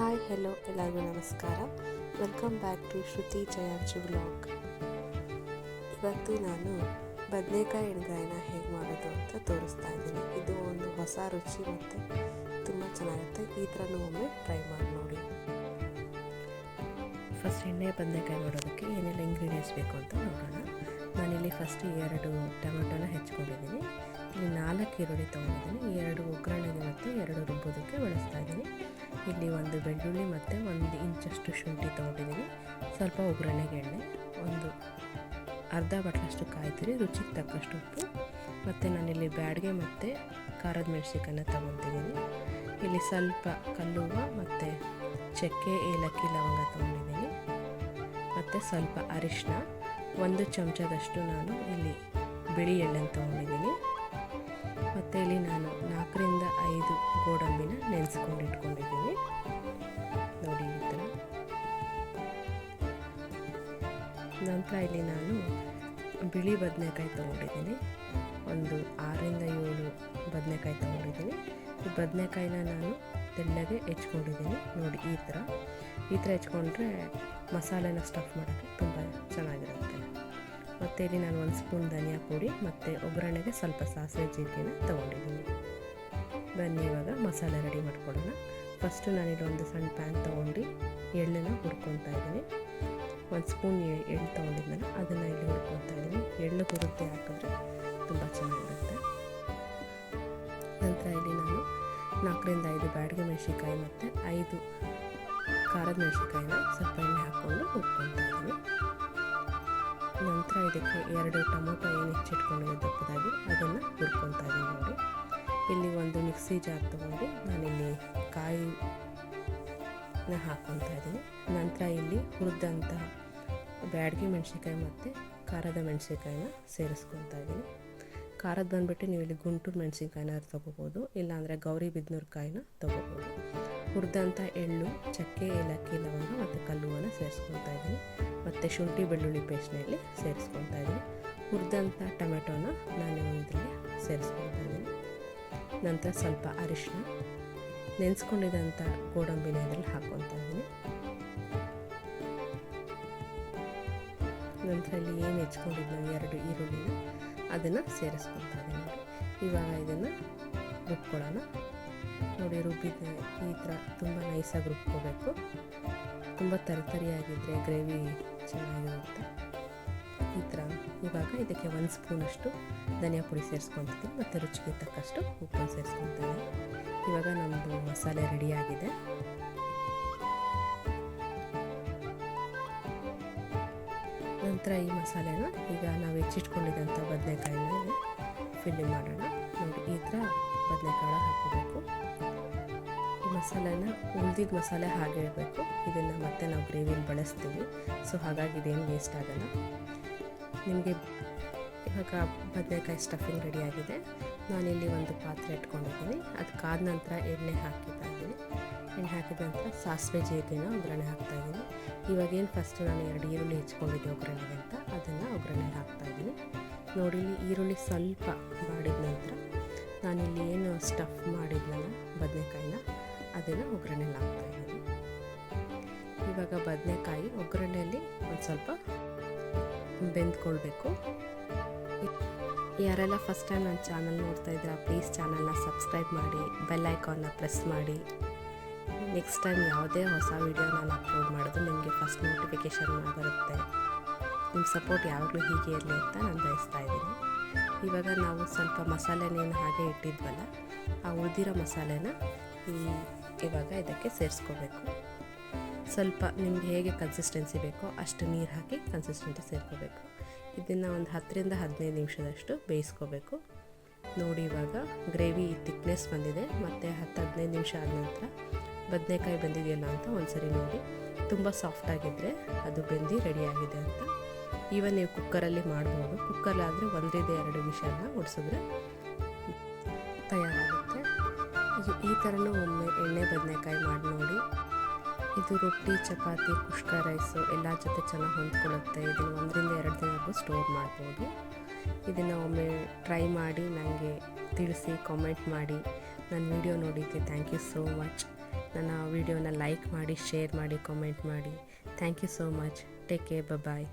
Hi hello ಎಲ್ಲರಿಗೂ ನಮಸ್ಕಾರ. Welcome back to Shruti Jayarju vlog ಇವತ್ತು ನಾನು ಬದನೆಕಾಯಿ ಎಣ್ಗಾಯಿನ ಹೇಗೆ ಮಾಡೋದು ಅಂತ ತೋರಿಸ್ತಾ ಇದ್ದೀನಿ. ಇದು ಒಂದು ಹೊಸ ರುಚಿ ಮತ್ತು ತುಂಬ ಚೆನ್ನಾಗಿರುತ್ತೆ. ಈ ಥರನೂ ಒಮ್ಮೆ ಟ್ರೈ ಮಾಡಿ ನೋಡಿ. ಫಸ್ಟ್ ಎಣ್ಣೆ ಬದನೆಕಾಯಿ ಮಾಡೋದಕ್ಕೆ ಏನೆಲ್ಲ ಇಂಗ್ರೀಡಿಯೆಂಟ್ಸ್ ಬೇಕು ಅಂತ ನೋಡೋಣ. ನಾನಿಲ್ಲಿ ಫಸ್ಟ್ ಎರಡು ಟೊಮೆಟೊನ ಹೆಚ್ಕೊಂಡಿದ್ದೀನಿ. ಇಲ್ಲಿ ನಾಲ್ಕು ಈರುಳ್ಳಿ ತೊಗೊಂಡಿದ್ದೀನಿ. ಎರಡು ಒಗ್ಗರಣೆಗೆ ಮತ್ತು ಎರಡು ರುಬ್ಬೋದಕ್ಕೆ ಬಳಸ್ತಾ ಇದ್ದೀನಿ. ಇಲ್ಲಿ ಒಂದು ಬೆಳ್ಳುಳ್ಳಿ ಮತ್ತು ಒಂದು ಇಂಚಷ್ಟು ಶುಂಠಿ ತೊಗೊಂಡಿದ್ದೀನಿ. ಸ್ವಲ್ಪ ಒಗ್ಗರಣೆಗೆ ಎಣ್ಣೆ, ಒಂದು ಅರ್ಧ ಬಟ್ಲಷ್ಟು ಕಾಯ್ತೀರಿ, ರುಚಿಗೆ ತಕ್ಕಷ್ಟು ಉಪ್ಪು ಮತ್ತು ನಾನಿಲ್ಲಿ ಬ್ಯಾಡ್ಗೆ ಮತ್ತು ಖಾರದ ಮೆಣಸಿನ್ಕಾಯನ್ನ ತೊಗೊತಿದ್ದೀನಿ ಇಲ್ಲಿ ಸ್ವಲ್ಪ ಕಲ್ಲುವ ಮತ್ತು ಚಕ್ಕೆ, ಏಲಕ್ಕಿ, ಲವಂಗ ತೊಗೊಂಡಿದ್ದೀನಿ. ಮತ್ತು ಸ್ವಲ್ಪ ಅರಿಶಿನ ಒಂದು ಚಮಚದಷ್ಟು ನಾನು ಇಲ್ಲಿ ಬಿಳಿ ಎಣ್ಣೆ ತೊಗೊಂಡಿದ್ದೀನಿ. ಮತ್ತು ಇಲ್ಲಿ ನಾನು ನಾಲ್ಕರಿಂದ ಗೋಡಂಬಿನ ನೆನೆಸ್ಕೊಂಡು ಇಟ್ಕೊಂಡಿದ್ದೀನಿ. ನೋಡಿ ಈ ಥರ. ನಂತರ ಇಲ್ಲಿ ನಾನು ಬಿಳಿ ಬದನೆಕಾಯಿ ತೊಗೊಂಡಿದ್ದೀನಿ. ಒಂದು ಆರರಿಂದ ಏಳು ಬದನೆಕಾಯಿ ತೊಗೊಂಡಿದ್ದೀನಿ. ಈ ಬದನೆಕಾಯಿನ ನಾನು ತೆಳ್ಳಗೆ ಹೆಚ್ಕೊಂಡಿದ್ದೀನಿ. ನೋಡಿ ಈ ಥರ. ಈ ಥರ ಹೆಚ್ಕೊಂಡ್ರೆ ಮಸಾಲೆನ ಸ್ಟಫ್ ಮಾಡೋಕ್ಕೆ ತುಂಬ ಚೆನ್ನಾಗಿರುತ್ತೆ. ಮತ್ತು ಇಲ್ಲಿ ನಾನು ಒಂದು ಸ್ಪೂನ್ ಧನಿಯಾ ಪುಡಿ, ಮತ್ತು ಒಗ್ಗರಣೆಗೆ ಸ್ವಲ್ಪ ಸಾಸಿವೆ ಜೀರಿಗೆನ ತೊಗೊಂಡಿದ್ದೀನಿ. ಬನ್ನಿ ಇವಾಗ ಮಸಾಲೆ ರೆಡಿ ಮಾಡ್ಕೊಳ್ಳೋಣ. ಫಸ್ಟು ನಾನಿಲ್ಲಿ ಒಂದು ಸಣ್ಣ ಪ್ಯಾನ್ ತೊಗೊಂಡು ಎಳ್ಳನ್ನು ಹುರ್ಕೊತಾ ಇದ್ದೀನಿ. ಒಂದು ಸ್ಪೂನ್ ಎಳ್ಳು ತೊಗೊಂಡಿದ್ನಲ್ಲ, ಅದನ್ನು ಇಲ್ಲಿ ಹುರ್ಕೊತಾ ಇದ್ದೀನಿ. ಎಳ್ಳು ಹುರುತ್ತೆ ಹಾಕಿದ್ರೆ ತುಂಬ ಚೆನ್ನಾಗಿರುತ್ತೆ. ನಂತರ ಇಲ್ಲಿ ನಾನು ನಾಲ್ಕರಿಂದ ಐದು ಬ್ಯಾಡಿಗೆ ಮೆಣಸಿನ್ಕಾಯಿ ಮತ್ತು ಐದು ಖಾರದ ಮೆಣಸಿನ್ಕಾಯಿನ ಸ್ವಲ್ಪ ಎಣ್ಣೆ ಹಾಕ್ಕೊಂಡು ಹುರ್ಕೊತಾ ಇದ್ದೀನಿ. ನಂತರ ಇದಕ್ಕೆ ಎರಡು ಟೊಮೊಟೊ ಏನು ಹೆಚ್ಚಿಟ್ಕೊಂಡಿದೆ ದಪ್ಪದಾಗಿ ಅದನ್ನು ಹುರ್ಕೊತಾ ಇದ್ದೀನಿ ನೋಡಿ. ಇಲ್ಲಿ ಒಂದು ಮಿಕ್ಸಿ ಜಾರ್ ತೊಗೊಂಡು ನಾನಿಲ್ಲಿ ಕಾಯಿನ ಹಾಕ್ಕೊತಾ ಇದ್ದೀನಿ. ನಂತರ ಇಲ್ಲಿ ಹುರಿದಂಥ ಬ್ಯಾಡ್ಗೆ ಮೆಣಸಿನ್ಕಾಯಿ ಮತ್ತು ಖಾರದ ಮೆಣಸಿನ್ಕಾಯಿನ ಸೇರಿಸ್ಕೊತಾ ಇದ್ದೀನಿ. ಖಾರದ ಬಂದುಬಿಟ್ಟು ನೀವು ಇಲ್ಲಿ ಗುಂಟೂರು ಮೆಣಸಿನ್ಕಾಯಿನ ತೊಗೋಬೋದು, ಇಲ್ಲಾಂದರೆ ಗೌರಿ ಬಿದ್ನೂರು ಕಾಯಿನ ತೊಗೋಬೋದು. ಹುರಿದಂಥ ಎಳ್ಳು, ಚಕ್ಕೆ, ಏಲಕ್ಕಿ, ಲವಂಗ ಮತ್ತು ಕಲ್ಲುವನ್ನು ಸೇರಿಸ್ಕೊತಾ ಇದ್ದೀನಿ. ಮತ್ತು ಶುಂಠಿ ಬೆಳ್ಳುಳ್ಳಿ ಪೇಸ್ಟ್ನ ಇಲ್ಲಿ ಸೇರಿಸ್ಕೊತಾ ಇದ್ದೀನಿ. ಹುರಿದಂಥ ಟೊಮೆಟೊನ ನಾನು ಇದರಲ್ಲಿ ಸೇರಿಸ್ಕೊತಾ ಇದ್ದೀನಿ. ನಂತರ ಸ್ವಲ್ಪ ಅರಿಶಿನ ನೆನೆಸ್ಕೊಂಡಿದ್ದಂಥ ಗೋಡಂಬಿನ ಇದರಲ್ಲಿ ಹಾಕ್ಕೊತಾ ಇದ್ದೀನಿ. ನಂತರ ಇಲ್ಲಿ ಏನು ಹೆಚ್ಕೊಂಡಿದ್ದು ನಾವು ಎರಡು ಈರುಳ್ಳಿನ ಅದನ್ನು ಸೇರಿಸ್ಕೊತಾ ಇದ್ದೀನಿ. ಇವಾಗ ಇದನ್ನು ರುಬ್ಕೊಳ್ಳೋಣ. ನೋಡಿ ರುಬ್ಬಿದ ಈ ಥರ ತುಂಬ ನೈಸಾಗಿ ರುಬ್ಕೋಬೇಕು. ತುಂಬ ತರಿತರಿಯಾಗಿದ್ದರೆ ಗ್ರೇವಿ ಚೆನ್ನಾಗಿರುತ್ತೆ. ಈ ಥರ ಇವಾಗ ಇದಕ್ಕೆ ಒಂದು ಸ್ಪೂನಷ್ಟು ಧನಿಯಾ ಪುಡಿ ಸೇರಿಸ್ಕೊತೀನಿ ಮತ್ತು ರುಚಿಗೆ ತಕ್ಕಷ್ಟು ಉಪ್ಪು ಸೇರಿಸ್ಕೊತೀನಿ ಇವಾಗ ನಮ್ಮದು ಮಸಾಲೆ ರೆಡಿಯಾಗಿದೆ ನಂತರ ಈ ಮಸಾಲೆನ ಈಗ ನಾವು ಹೆಚ್ಚಿಟ್ಕೊಂಡಿದ್ದಂಥ ಬದನೆಕಾಯಿನ ಫಿಲ್ಲಿಂಗ್ ಮಾಡೋಣ. ನೋಡಿ, ಈ ಥರ ಬದನೆಕಾಳು ಹಾಕೋಬೇಕು ಈ ಮಸಾಲೆನ ಉಳಿದಿದ್ದ ಮಸಾಲೆ ಹಾಗೆ ಇಡಬೇಕು. ಇದನ್ನು ಮತ್ತೆ ನಾವು ಗ್ರೇವಿಯಲ್ಲಿ ಬಳಸ್ತೀವಿ. ಸೊ ಹಾಗಾಗಿ ಇದೇನು ವೇಸ್ಟ್ ಆಗಲ್ಲ. ನಿಮಗೆ ಇವಾಗ ಬದನೆಕಾಯಿ ಸ್ಟಫಿಂಗ್ ರೆಡಿಯಾಗಿದೆ ನಾನಿಲ್ಲಿ ಒಂದು ಪಾತ್ರೆ ಇಟ್ಕೊಂಡಿದ್ದೀನಿ. ಅದು ಕಾದ ನಂತರ ಎಣ್ಣೆ ಹಾಕಿತಾ ಎಣ್ಣೆ ಹಾಕಿದ ನಂತರ ಸಾಸಿವೆ ಜೀರಿಗೆನ ಒಗ್ಗರಣೆ ಹಾಕ್ತಾಯಿದ್ದೀನಿ ಇವಾಗೇನು ಫಸ್ಟ್ ನಾನು ಎರಡು ಈರುಳ್ಳಿ ಹೆಚ್ಕೊಂಡಿದ್ದೆ ಒಗ್ಗರಣೆಗೆ ಅಂತ. ಅದನ್ನು ಒಗ್ಗರಣೆ ಹಾಕ್ತಾಯಿದ್ದೀನಿ ನೋಡಿ ಈರುಳ್ಳಿ ಸ್ವಲ್ಪ ಮಾಡಿದ ನಂತರ ನಾನಿಲ್ಲಿ ಏನು ಸ್ಟಫ್ ಮಾಡಿದ್ನಲ್ಲ ಬದನೆಕಾಯಿನ, ಅದನ್ನು ಒಗ್ಗರಣೆಲಿ ಹಾಕ್ತಾಯಿದ್ದೀನಿ ಇವಾಗ ಬದನೆಕಾಯಿ ಒಗ್ಗರಣೆಯಲ್ಲಿ ಒಂದು ಸ್ವಲ್ಪ ಬೆಂದ್ಕೊಳ್ಬೇಕು. ಯಾರೆಲ್ಲ ಫಸ್ಟ್ ಟೈಮ್ ನನ್ನ ಚಾನಲ್ ನೋಡ್ತಾ ಇದ್ದೀರಾ ಪ್ಲೀಸ್ ಚಾನಲ್ನ ಸಬ್ಸ್ಕ್ರೈಬ್ ಮಾಡಿ ಬೆಲ್ ಐಕಾನ್ನ ಪ್ರೆಸ್ ಮಾಡಿ. ನೆಕ್ಸ್ಟ್ ಟೈಮ್ ಯಾವುದೇ ಹೊಸ ವಿಡಿಯೋ ನಾನು ಅಪ್ಲೋಡ್ ಮಾಡೋದು ನಿಮಗೆ ಫಸ್ಟ್ ನೋಟಿಫಿಕೇಷನ್ ಬರುತ್ತೆ. ನಿಮ್ಮ ಸಪೋರ್ಟ್ ಯಾವಾಗಲೂ ಹೀಗೆ ಇರಲಿ ಅಂತ ನಾನು ಬಯಸ್ತಾ ಇದ್ದೀನಿ. ಇವಾಗ ನಾವು ಸ್ವಲ್ಪ ಮಸಾಲೆನೇನು ಹಾಗೆ ಇಟ್ಟಿದ್ವಲ್ಲ, ಆ ಉಳಿದಿರೋ ಮಸಾಲೆನ ಈ ಇವಾಗ ಇದಕ್ಕೆ ಸೇರಿಸ್ಕೋಬೇಕು. ಸ್ವಲ್ಪ ನಿಮ್ಗೆ ಹೇಗೆ ಕನ್ಸಿಸ್ಟೆನ್ಸಿ ಬೇಕೋ ಅಷ್ಟು ನೀರು ಹಾಕಿ ಕನ್ಸಿಸ್ಟೆನ್ಸಿ ಸೇರ್ಕೋಬೇಕು. ಇದನ್ನು ಒಂದು ಹತ್ತರಿಂದ ಹದಿನೈದು ನಿಮಿಷದಷ್ಟು ಬೇಯಿಸ್ಕೋಬೇಕು. ನೋಡಿ ಇವಾಗ ಗ್ರೇವಿ ತಿಕ್ನೆಸ್ ಬಂದಿದೆ. ಮತ್ತು ಹತ್ತು ಹದಿನೈದು ನಿಮಿಷ ಆದ ನಂತರ ಬದನೆಕಾಯಿ ಬಂದಿದೆಯಲ್ಲ ಅಂತ ಒಂದ್ಸರಿ ನೋಡಿ. ತುಂಬ ಸಾಫ್ಟಾಗಿದ್ದರೆ ಅದು ಬೆಂದು ರೆಡಿಯಾಗಿದೆ ಅಂತ. ಈವನ್ ನೀವು ಕುಕ್ಕರಲ್ಲಿ ಮಾಡ್ಬೋದು. ಕುಕ್ಕರ್ಲಾದರೆ ಒಂದರಿಂದ ಎರಡು ವಿಷಯನ ಒಡಿಸಿದ್ರೆ ತಯಾರಾಗುತ್ತೆ. ಈ ಥರನೂ ಒಮ್ಮೆ ಎಣ್ಣೆ, ಬದನೆಕಾಯಿ ಮಾಡಿ ನೋಡಿ. ಇದು ರೊಟ್ಟಿ, ಚಪಾತಿ ಕುಷ್ಕ ರೈಸು ಎಲ್ಲ ಜೊತೆ ಚೆನ್ನಾಗಿ ಹೊಂದ್ಕೊಳ್ಳುತ್ತೆ. ಇದನ್ನು ಒಂದರಿಂದ ಎರಡು ದಿನವರೆಗೂ ಸ್ಟೋರ್ ಮಾಡ್ಬೋದು. ಇದನ್ನು ಒಮ್ಮೆ ಟ್ರೈ ಮಾಡಿ ನನಗೆ ತಿಳಿಸಿ ಕಾಮೆಂಟ್ ಮಾಡಿ. ನನ್ನ ವಿಡಿಯೋ ನೋಡಿದ್ದೆ. ಥ್ಯಾಂಕ್ ಯು ಸೋ ಮಚ್ ನನ್ನ ವಿಡಿಯೋನ ಲೈಕ್ ಮಾಡಿ ಶೇರ್ ಮಾಡಿ ಕಾಮೆಂಟ್ ಮಾಡಿ. Thank you so much take care bye